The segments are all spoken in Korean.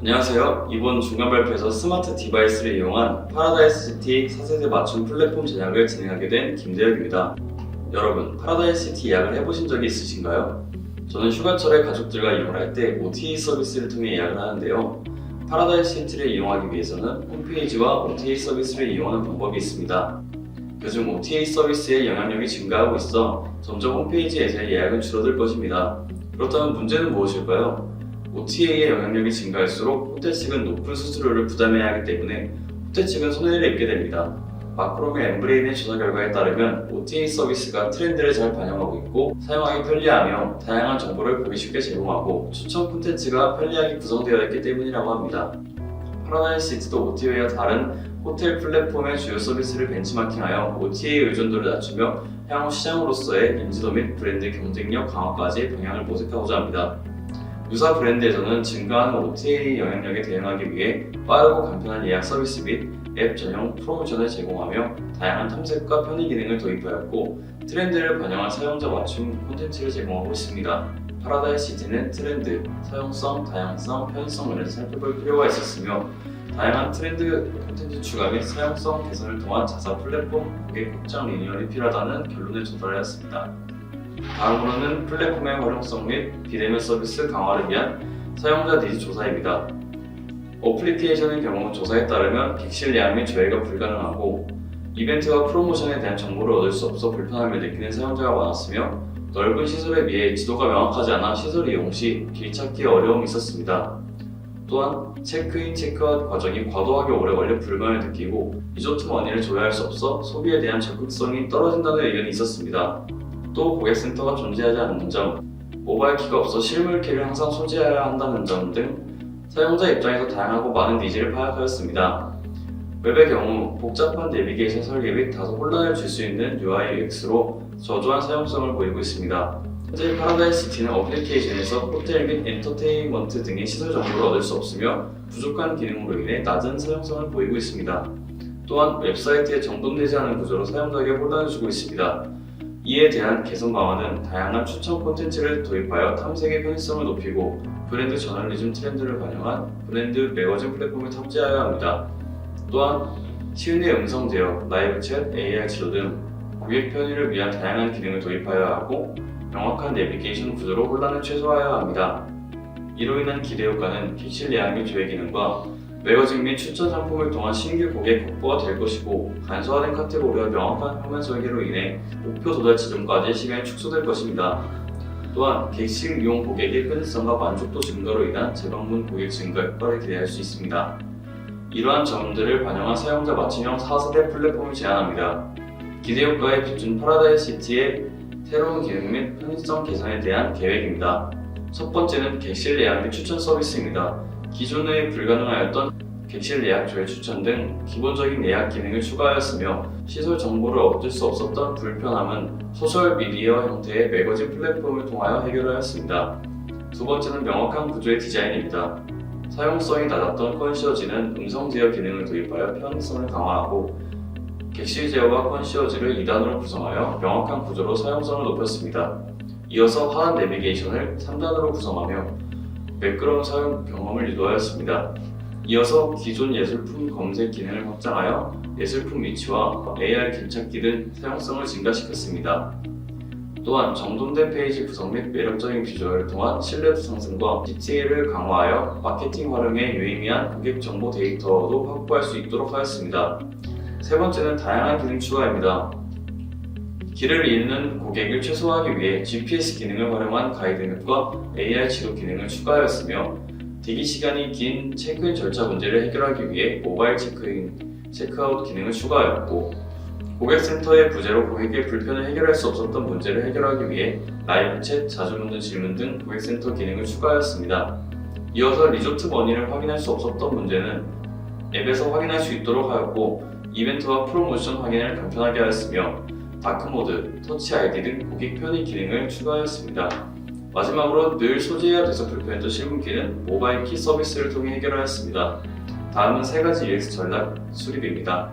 안녕하세요. 이번 중간 발표에서 스마트 디바이스를 이용한 파라다이스 시티 4세대 맞춤 플랫폼 제작을 진행하게 된 김대혁입니다. 여러분, 파라다이스 시티 예약을 해보신 적이 있으신가요? 저는 휴가철에 가족들과 이용할 때 OTA 서비스를 통해 예약을 하는데요. 파라다이스 시티를 이용하기 위해서는 홈페이지와 OTA 서비스를 이용하는 방법이 있습니다. 요즘 OTA 서비스의 영향력이 증가하고 있어 점점 홈페이지에서의 예약은 줄어들 것입니다. 그렇다면 문제는 무엇일까요? OTA의 영향력이 증가할수록 호텔 측은 높은 수수료를 부담해야 하기 때문에 호텔 측은 손해를 입게 됩니다. 마크로의 엠브레인의 조사 결과에 따르면 OTA 서비스가 트렌드를 잘 반영하고 있고 사용하기 편리하며 다양한 정보를 보기 쉽게 제공하고 추천 콘텐츠가 편리하게 구성되어 있기 때문이라고 합니다. 파라다이스 시티도 OTA와 다른 호텔 플랫폼의 주요 서비스를 벤치마킹하여 OTA 의존도를 낮추며 향후 시장으로서의 인지도 및 브랜드 경쟁력 강화까지 방향을 모색하고자 합니다. 유사 브랜드에서는 증가하는 OTA 영향력에 대응하기 위해 빠르고 간편한 예약 서비스 및 앱 전용 프로모션을 제공하며 다양한 탐색과 편의 기능을 도입하였고 트렌드를 반영한 사용자 맞춤 콘텐츠를 제공하고 있습니다. 파라다이스 시티는 트렌드, 사용성, 다양성, 면에서 살펴볼 필요가 있었으며 다양한 트렌드 콘텐츠 추가 및 사용성 개선을 통한 자사 플랫폼 고객 확장 리니언이 필요하다는 결론에 도달하였습니다. 다음으로는 플랫폼의 활용성 및 비대면 서비스 강화를 위한 사용자 니즈 조사입니다. 어플리케이션의 경우 조사에 따르면 객실 예약 및 조회가 불가능하고 이벤트와 프로모션에 대한 정보를 얻을 수 없어 불편함을 느끼는 사용자가 많았으며 넓은 시설에 비해 지도가 명확하지 않아 시설 이용 시 길 찾기에 어려움이 있었습니다. 또한 체크인, 체크아웃 과정이 과도하게 오래 걸려 불만을 느끼고 리조트 머니를 조회할 수 없어 소비에 대한 적극성이 떨어진다는 의견이 있었습니다. 또 고객 센터가 존재하지 않는 점, 모바일 키가 없어 실물 키를 항상 소지해야 한다는 점 등 사용자 입장에서 다양하고 많은 니즈를 파악하였습니다. 웹의 경우 복잡한 내비게이션 설계 및 다소 혼란을 줄 수 있는 UI UX로 저조한 사용성을 보이고 있습니다. 현재 파라다이스 시티는 어플리케이션에서 호텔 및 엔터테인먼트 등의 시설 정보를 얻을 수 없으며 부족한 기능으로 인해 낮은 사용성을 보이고 있습니다. 또한 웹사이트에 정돈되지 않은 구조로 사용자에게 혼란을 주고 있습니다. 이에 대한 개선 방안은 다양한 추천 콘텐츠를 도입하여 탐색의 편의성을 높이고 브랜드 저널리즘 트렌드를 반영한 브랜드 매거진 플랫폼을 탑재하여야 합니다. 또한 시윤의 음성 제어, 라이브 챗, AR 지도 등 고객 편의를 위한 다양한 기능을 도입하여야 하고 명확한 내비게이션 구조로 혼란을 최소화해야 합니다. 이로 인한 기대 효과는 픽실 예약 및 조회 기능과 매거진 및 추천 상품을 통한 신규 고객 확보가 될 것이고 간소화된 카테고리와 명확한 화면 설계로 인해 목표 도달 지점까지의 시간이 축소될 것입니다. 또한 객실 이용 고객의 편의성과 만족도 증가로 인한 재방문 고객 증가 효과를 기대할 수 있습니다. 이러한 점들을 반영한 사용자 맞춤형 4세대 플랫폼을 제안합니다. 기대 효과에 비춘 파라다이스 시티의 새로운 기능 및 편의성 개선에 대한 계획입니다. 첫 번째는 객실 예약 및 추천 서비스입니다. 기존에 불가능하였던 객실 예약 조회 추천 등 기본적인 예약 기능을 추가하였으며 시설 정보를 얻을 수 없었던 불편함은 소셜 미디어 형태의 매거진 플랫폼을 통하여 해결하였습니다. 두 번째는 명확한 구조의 디자인입니다. 사용성이 낮았던 컨시어지는 음성 제어 기능을 도입하여 편의성을 강화하고 객실 제어와 컨시어지를 2단으로 구성하여 명확한 구조로 사용성을 높였습니다. 이어서 하단 내비게이션을 3단으로 구성하며 매끄러운 사용 경험을 유도하였습니다. 이어서 기존 예술품 검색 기능을 확장하여 예술품 위치와 AR 길찾기 등 사용성을 증가시켰습니다. 또한 정돈된 페이지 구성 및 매력적인 비주얼을 통한 신뢰도 상승과 DTA를 강화하여 마케팅 활용에 유의미한 고객 정보 데이터도 확보할 수 있도록 하였습니다. 세 번째는 다양한 기능 추가입니다. 길을 잃는 고객을 최소화하기 위해 GPS 기능을 활용한 가이드 맵과 AR 지도 기능을 추가하였으며 대기 시간이 긴 체크인 절차 문제를 해결하기 위해 모바일 체크인, 체크아웃 기능을 추가하였고 고객센터의 부재로 고객의 불편을 해결할 수 없었던 문제를 해결하기 위해 라이브 챗, 자주 묻는 질문 등 고객센터 기능을 추가하였습니다. 이어서 리조트 머니를 확인할 수 없었던 문제는 앱에서 확인할 수 있도록 하였고 이벤트와 프로모션 확인을 간편하게 하였으며 다크모드, 터치 아이디 등 고객 편의 기능을 추가하였습니다. 마지막으로 늘 소지해야 돼서 불편했던 실문키는 모바일 키 서비스를 통해 해결하였습니다. 다음은 세 가지 UX 전략 수립입니다.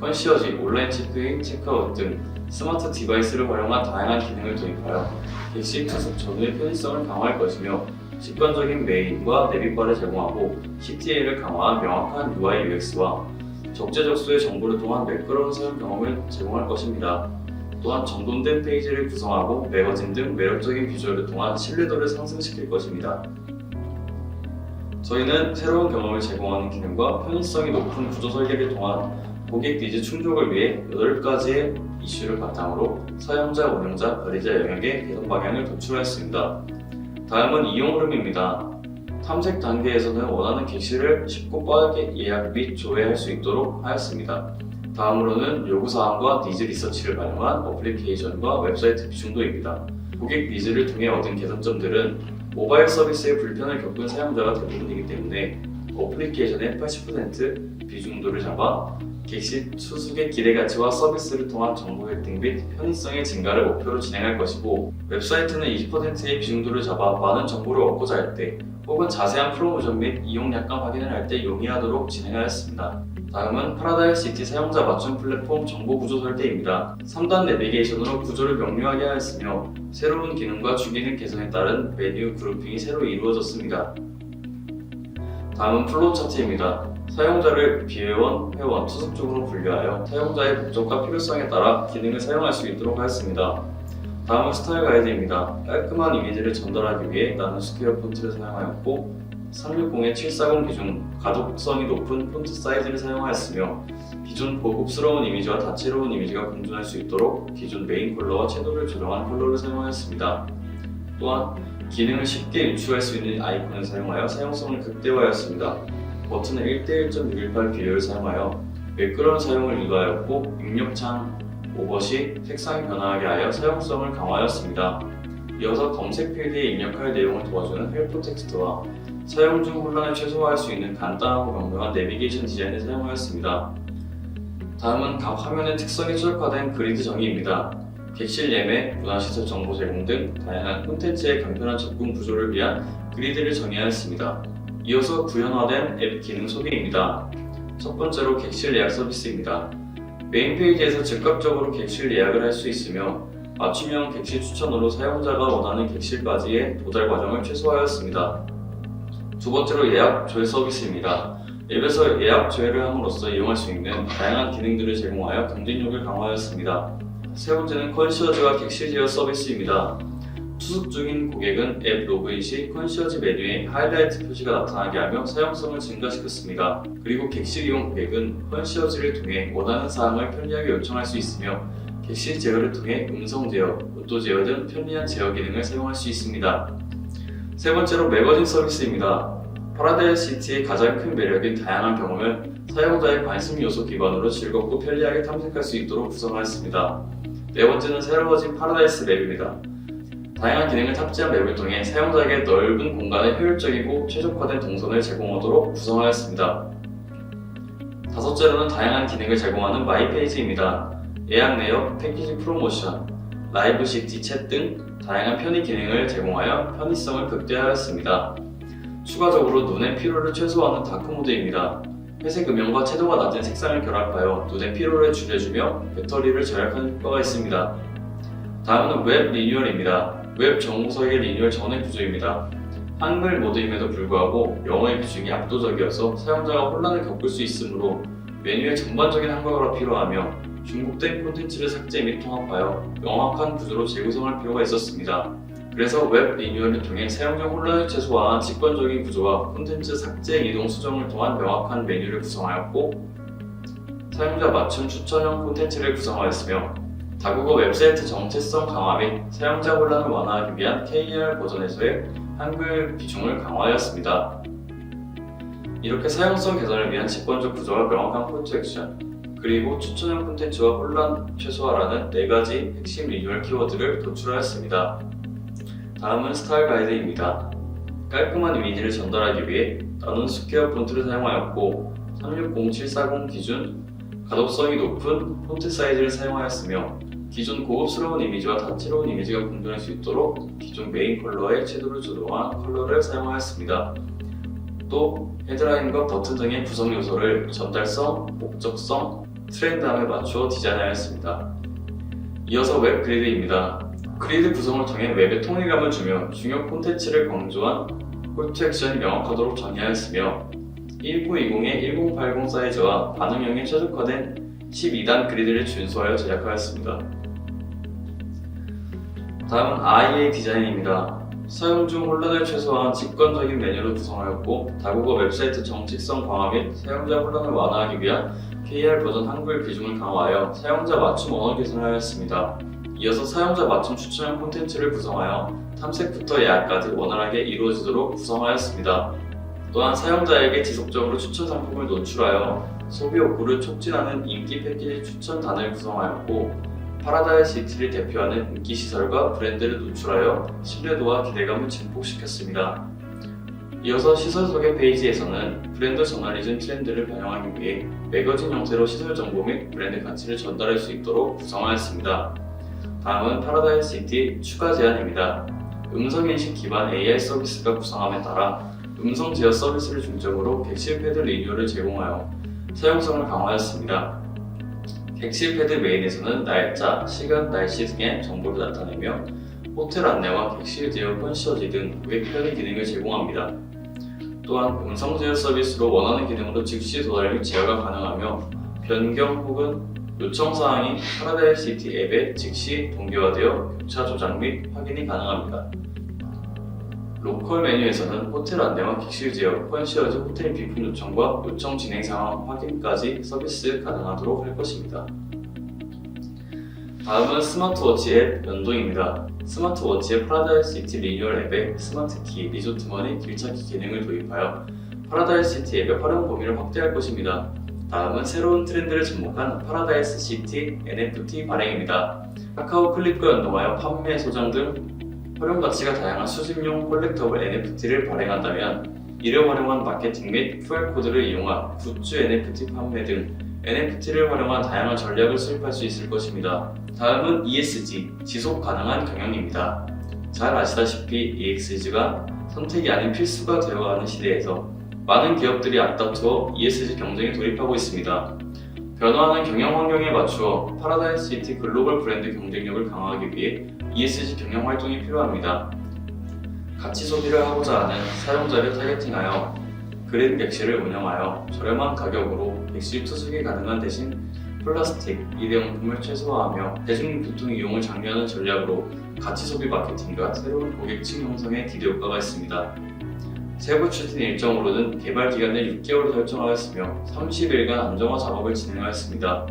컨시어지, 온라인 체크인, 체크아웃 등 스마트 디바이스를 활용한 다양한 기능을 도입하여 객실 투숙 전후의 편의성을 강화할 것이며 직관적인 메인과 내비바를 제공하고 CTA를 강화한 명확한 UI UX와 적재적소의 정보를 통한 매끄러운 사용 경험을 제공할 것입니다. 또한 정돈된 페이지를 구성하고 매거진 등 매력적인 비주얼을 통한 신뢰도를 상승시킬 것입니다. 저희는 새로운 경험을 제공하는 기능과 편의성이 높은 구조 설계를 통한 고객 니즈 충족을 위해 8가지의 이슈를 바탕으로 사용자, 운영자, 관리자 영역의 개선 방향을 도출하였습니다. 다음은 이용 흐름입니다. 탐색 단계에서는 원하는 객실을 쉽고 빠르게 예약 및 조회할 수 있도록 하였습니다. 다음으로는 요구사항과 니즈 리서치를 반영한 어플리케이션과 웹사이트 비중도입니다. 고객 니즈를 통해 얻은 개선점들은 모바일 서비스의 불편을 겪은 사용자가 대부분이기 때문에 어플리케이션의 80% 비중도를 잡아 객실 수숙의 기대 가치와 서비스를 통한 정보 획득 및 편의성의 증가를 목표로 진행할 것이고 웹사이트는 20%의 비중도를 잡아 많은 정보를 얻고자 할 때 혹은 자세한 프로모션 및 이용 약관 확인을 할 때 용이하도록 진행하였습니다. 다음은 파라다이스 시티 사용자 맞춤 플랫폼 정보 구조 설계입니다. 3단 내비게이션으로 구조를 명료하게 하였으며 새로운 기능과 주기능 개선에 따른 메뉴 그룹핑이 새로 이루어졌습니다. 다음은 플로우 차트입니다. 사용자를 비회원, 회원, 투숙적으로 분류하여 사용자의 목적과 필요성에 따라 기능을 사용할 수 있도록 하였습니다. 다음은 스타일 가이드입니다. 깔끔한 이미지를 전달하기 위해 나는 스퀘어 폰트를 사용하였고 360의 740 기준 가독성이 높은 폰트 사이즈를 사용하였으며 기존 고급스러운 이미지와 다채로운 이미지가 공존할 수 있도록 기존 메인 컬러와 채도를 조정한 컬러를 사용하였습니다. 또한 기능을 쉽게 유추할 수 있는 아이콘을 사용하여 사용성을 극대화하였습니다. 버튼을 1대 1.618 비율을 사용하여 매끄러운 사용을 유도하였고 입력창 오버 시 색상이 변화하게 하여 사용성을 강화하였습니다. 이어서 검색 필드에 입력할 내용을 도와주는 헬프 텍스트와 사용 중 혼란을 최소화할 수 있는 간단하고 명료한 내비게이션 디자인을 사용하였습니다. 다음은 각 화면의 특성이 최적화된 그리드 정의입니다. 객실 예매, 문화시설 정보 제공 등 다양한 콘텐츠의 간편한 접근 구조를 위한 그리드를 정의하였습니다. 이어서 구현화된 앱 기능 소개입니다. 첫 번째로 객실 예약 서비스입니다. 메인 페이지에서 즉각적으로 객실 예약을 할 수 있으며 맞춤형 객실 추천으로 사용자가 원하는 객실까지의 도달 과정을 최소화하였습니다. 두 번째로 예약 조회 서비스입니다. 앱에서 예약 조회를 함으로써 이용할 수 있는 다양한 기능들을 제공하여 경쟁력을 강화하였습니다. 세 번째는 컨시어즈와 객실 제어 서비스입니다. 투숙 중인 고객은 앱 로그인 시 컨시어즈 메뉴에 하이라이트 표시가 나타나게 하며 사용성을 증가시켰습니다. 그리고 객실 이용 고객은 컨시어즈를 통해 원하는 사항을 편리하게 요청할 수 있으며 객실 제어를 통해 음성 제어, 온도 제어 등 편리한 제어 기능을 사용할 수 있습니다. 세 번째로 매거진 서비스입니다. 파라다이스 시티의 가장 큰 매력인 다양한 경험을 사용자의 관심 요소 기반으로 즐겁고 편리하게 탐색할 수 있도록 구성하였습니다. 네 번째는 새로워진 파라다이스 맵입니다. 다양한 기능을 탑재한 맵을 통해 사용자에게 넓은 공간에 효율적이고 최적화된 동선을 제공하도록 구성하였습니다. 다섯째로는 다양한 기능을 제공하는 마이페이지입니다. 예약 내역, 패키지 프로모션, 라이브 시티 챗등 다양한 편의 기능을 제공하여 편의성을 극대화하였습니다. 추가적으로 눈의 피로를 최소화하는 다크 모드입니다. 회색 음영과 채도가 낮은 색상을 결합하여 눈의 피로를 줄여주며 배터리를 절약하는 효과가 있습니다. 다음은 웹 리뉴얼입니다. 웹 정보서의 리뉴얼 전의 구조입니다. 한글 모드임에도 불구하고 영어의 비중이 압도적이어서 사용자가 혼란을 겪을 수 있으므로 메뉴의 전반적인 한국어가 필요하며 중국된 콘텐츠를 삭제 및 통합하여 명확한 구조로 재구성할 필요가 있었습니다. 그래서 웹 리뉴얼을 통해 사용자 혼란을 최소화한 직관적인 구조와 콘텐츠 삭제 이동 수정을 통한 명확한 메뉴를 구성하였고 사용자 맞춤 추천형 콘텐츠를 구성하였으며 다국어 웹사이트 정체성 강화 및 사용자 혼란을 완화하기 위한 KR 버전에서의 한글 비중을 강화하였습니다. 이렇게 사용성 개선을 위한 직관적 구조와 명확한 액션 그리고 추천형 콘텐츠와 혼란 최소화라는 네 가지 핵심 리뉴얼 키워드를 도출하였습니다. 다음은 스타일 가이드입니다. 깔끔한 이미지를 전달하기 위해 나눈 스퀘어 폰트를 사용하였고 360740 기준 가독성이 높은 폰트 사이즈를 사용하였으며 기존 고급스러운 이미지와 다채로운 이미지가 공존할 수 있도록 기존 메인 컬러의 채도를 조정한 컬러를 사용하였습니다. 또 헤드라인과 버튼 등의 구성 요소를 전달성, 목적성, 트렌드함에 맞추어 디자인하였습니다. 이어서 웹 그리드입니다. 그리드 구성을 통해 웹에 통일감을 주며 중요 콘텐츠를 강조한 콜투 액션이 명확하도록 정의하였으며 1920의 1080 사이즈와 반응형에 최적화된 12단 그리드를 준수하여 제작하였습니다. 다음은 IA 디자인입니다. 사용 중 혼란을 최소화한 직관적인 메뉴로 구성하였고 다국어 웹사이트 정직성 강화 및 사용자 혼란을 완화하기 위한 KR 버전 한글 비중을 강화하여 사용자 맞춤 언어 개선하였습니다. 이어서 사용자 맞춤 추천형 콘텐츠를 구성하여 탐색부터 예약까지 원활하게 이루어지도록 구성하였습니다. 또한 사용자에게 지속적으로 추천 상품을 노출하여 소비 욕구를 촉진하는 인기 패키지 추천단을 구성하였고 파라다이스 시티를 대표하는 인기 시설과 브랜드를 노출하여 신뢰도와 기대감을 증폭시켰습니다. 이어서 시설 소개 페이지에서는 브랜드 저널리즘 트렌드를 반영하기 위해 매거진 형태로 시설 정보 및 브랜드 가치를 전달할 수 있도록 구성하였습니다. 다음은 파라다이스 시티 추가 제안입니다. 음성인식 기반 AI 서비스가 구성함에 따라 음성 제어 서비스를 중점으로 객실 패드 리뉴얼을 제공하여 사용성을 강화하였습니다. 객실 패드 메인에서는 날짜, 시간, 날씨 등의 정보를 나타내며 호텔 안내와 객실 제어 컨시어지 등 고객 편의 기능을 제공합니다. 또한 음성 제어 서비스로 원하는 기능으로 즉시 도달 및 제어가 가능하며 변경 혹은 요청 사항이 파라다이스 시티 앱에 즉시 동기화되어 교차 조작 및 확인이 가능합니다. 로컬 메뉴에서는 호텔 안내와 객실 제어, 컨시어즈 호텔 비품 요청과 요청 진행 상황 확인까지 서비스 가능하도록 할 것입니다. 다음은 스마트워치 앱 연동입니다. 스마트워치의 파라다이스 시티 리뉴얼 앱에 스마트 키, 리조트 머니, 길찾기 기능을 도입하여 파라다이스 시티 앱의 활용 범위를 확대할 것입니다. 다음은 새로운 트렌드를 접목한 파라다이스 시티 NFT 발행입니다. 카카오 클립과 연동하여 판매, 소장 등 활용 가치가 다양한 수집용 콜렉터블 NFT를 발행한다면 이를 활용한 마케팅 및 QR코드를 이용한 굿즈 NFT 판매 등 NFT를 활용한 다양한 전략을 수립할 수 있을 것입니다. 다음은 ESG, 지속 가능한 경영입니다. 잘 아시다시피 ESG가 선택이 아닌 필수가 되어가는 시대에서 많은 기업들이 앞다투어 ESG 경쟁에 돌입하고 있습니다. 변화하는 경영 환경에 맞추어 파라다이스 시티 글로벌 브랜드 경쟁력을 강화하기 위해 ESG 경영 활동이 필요합니다. 가치 소비를 하고자 하는 사용자를 타겟팅하여 그린 객실을 운영하여 저렴한 가격으로 객실 투숙이 가능한 대신 플라스틱, 일회용품을 최소화하며 대중교통 이용을 장려하는 전략으로 가치 소비 마케팅과 새로운 고객층 형성에 기대 효과가 있습니다. 세부 추진 일정으로는 개발 기간을 6개월로 설정하였으며 30일간 안정화 작업을 진행하였습니다.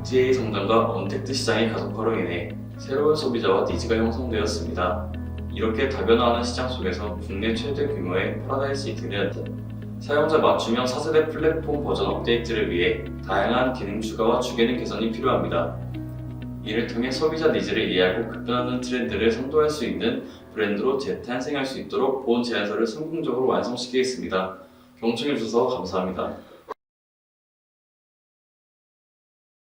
OTA 성장과 언택트 시장의 가속화로 인해 새로운 소비자와 니즈가 형성되었습니다. 이렇게 다변화하는 시장 속에서 국내 최대 규모의 파라다이스 시티는 사용자 맞춤형 4세대 플랫폼 버전 업데이트를 위해 다양한 기능 추가와 주기능 개선이 필요합니다. 이를 통해 소비자 니즈를 이해하고 급변하는 트렌드를 선도할 수 있는 브랜드로 재탄생할 수 있도록 본 제안서를 성공적으로 완성시키겠습니다. 경청해주셔서 감사합니다.